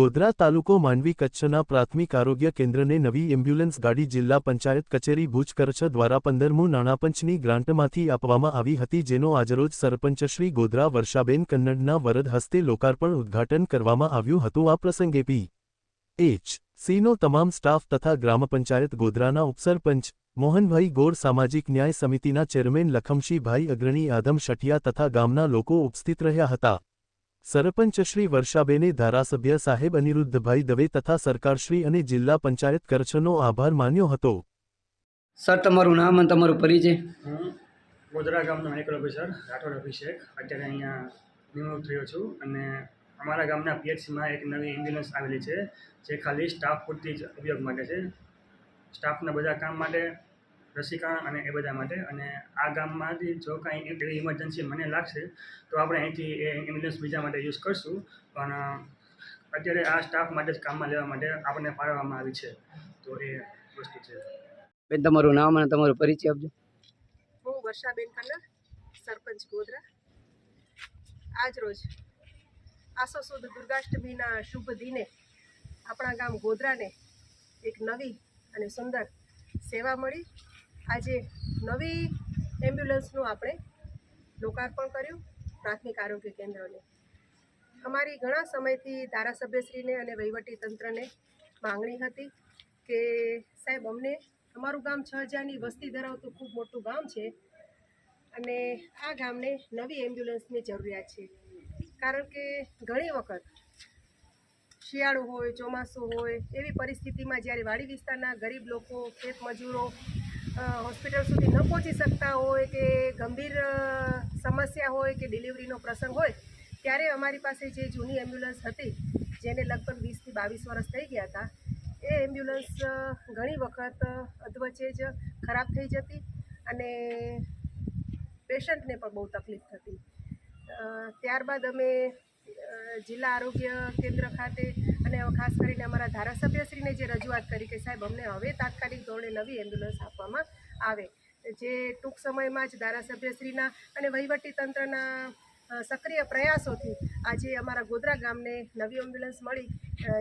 ગોધરા તાલુકો માંડવી કચ્છના પ્રાથમિક આરોગ્ય કેન્દ્રને નવી એમ્બ્યુલન્સ ગાડી જિલ્લા પંચાયત કચેરી ભુજ કરછ દ્વારા પંદરમું નાણાપંચની ગ્રાન્ટમાંથી આપવામાં આવી હતી, જેનો આજરોજ સરપંચશ્રી ગોધરા વર્ષાબેન કન્નડના વરદ હસ્તે લોકાર્પણ ઉદ્ઘાટન કરવામાં આવ્યું હતું. આ પ્રસંગે પી. એચ. સીનો તમામ સ્ટાફ તથા ગ્રામ પંચાયત ગોધરાના ઉપસરપંચ મોહનભાઈ ગોર, સામાજિક ન્યાય સમિતિના ચેરમેન લખમશીભાઈ અગ્રણી, આદમ શઠિયા તથા ગામના લોકો ઉપસ્થિત રહ્યા હતા. સરપંચ શ્રી વર્ષાબેને ધારાસભ્ય સાહેબ અનિરુદ્ધભાઈ દવે તથા સરકારશ્રી અને જિલ્લા પંચાયત કરછનો આભાર માન્યો હતો. સર તમારું નામ અને તમારો પરિચય? હું ગોધરા ગામનો મેડિકલ ઓફિસર રાઠોડ અભિષેક. અત્યારે અહીંયા નિમણૂક થયો છું અને અમારા ગામના પીએચસીમાં એક નવી એમ્બ્યુલન્સ આવેલી છે જે ખાલી સ્ટાફ પૂરતી જ ઉપયોગ માટે છે. સ્ટાફના બધા કામ માટે રસીકરણ અને એ બધા માટે. અને આ ગામમાંથી જો કાંઈ એવી ઇમરજન્સી મને લાગશે તો આપણે અહીંથી એ એમ્બ્યુલન્સ બીજા માટે યુઝ કરશું. પણ અત્યારે આ સ્ટાફ માટે જ કામમાં લેવા માટે આપણને ફાળવવામાં આવી છે. તો એ વસ્તુ છે. બેન તમારું નામ અને તમારો પરિચય આપજો. હું વર્ષાબેન કલર સરપંચ ગોધરા. આજ રોજ આસો સુદ દુર્ગાષ્ટમીના શુભ દિને આપણા ગામ ગોધરાને એક નવી અને સુંદર સેવા મળી. આજે નવી એમ્બ્યુલન્સનું આપણે લોકાર્પણ કર્યું પ્રાથમિક આરોગ્ય કેન્દ્રને. અમારી ઘણા સમયથી ધારાસભ્યશ્રીને અને વહીવટી તંત્રને માંગણી હતી કે સાહેબ અમને અમારું ગામ છ હજારની વસ્તી ધરાવતું ખૂબ મોટું ગામ છે અને આ ગામને નવી એમ્બ્યુલન્સની જરૂરિયાત છે. કારણ કે ઘણી વખત શિયાળું હોય ચોમાસું હોય એવી પરિસ્થિતિમાં જ્યારે વાડી વિસ્તારના ગરીબ લોકો ખેત મજૂરો અ, હોસ્પિટલ સુધી ન પહોંચી શકતા હોય કે ગંભીર સમસ્યા હોય કે ડિલિવરીનો પ્રસંગ હોય, ત્યારે અમારી પાસે જે જૂની એમ્બ્યુલન્સ હતી, જેને લગભગ વીસથી બાવીસ વર્ષ થઈ ગયા હતા, એ એમ્બ્યુલન્સ ઘણી વખત અધવચ્ચે જ ખરાબ થઈ જતી અને પેશન્ટને પણ બહુ તકલીફ થતી. ત્યારબાદ અમે જિલ્લા આરોગ્ય કેન્દ્ર ખાતે અને ખાસ કરીને અમારા ધારાસભ્યશ્રીને જે રજૂઆત કરી કે સાહેબ, અમને હવે તાત્કાલિક ધોરણે નવી એમ્બ્યુલન્સ આપવામાં આવે. જે ટૂંક સમયમાં જ ધારાસભ્યશ્રીના અને વહીવટી તંત્રના સક્રિય પ્રયાસોથી આજે અમારા ગોધરા ગામને નવી એમ્બ્યુલન્સ મળી.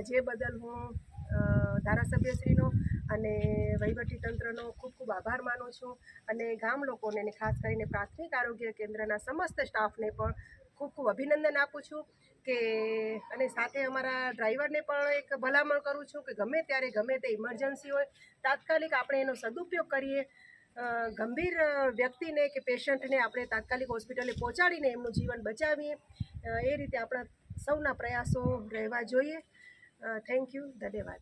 જે બદલ હું ધારાસભ્યશ્રીનો અને વહીવટી તંત્રનો ખૂબ ખૂબ આભાર માનું છું. અને ગામ લોકોને ખાસ કરીને પ્રાથમિક આરોગ્ય કેન્દ્રના સમસ્ત સ્ટાફને પણ ખૂબ ખૂબ અભિનંદન આપું છું કે, અને સાથે અમારા ડ્રાઈવરને પણ એક ભલામણ કરું છું કે ગમે ત્યારે ગમે તે ઇમરજન્સી હોય, તાત્કાલિક આપણે એનો સદુપયોગ કરીએ. ગંભીર વ્યક્તિને કે પેશન્ટને આપણે તાત્કાલિક હોસ્પિટલે પહોંચાડીને એમનું જીવન બચાવીએ. એ રીતે આપણા સૌના પ્રયાસો રહેવા જોઈએ. Thank you. ધન્યવાદ.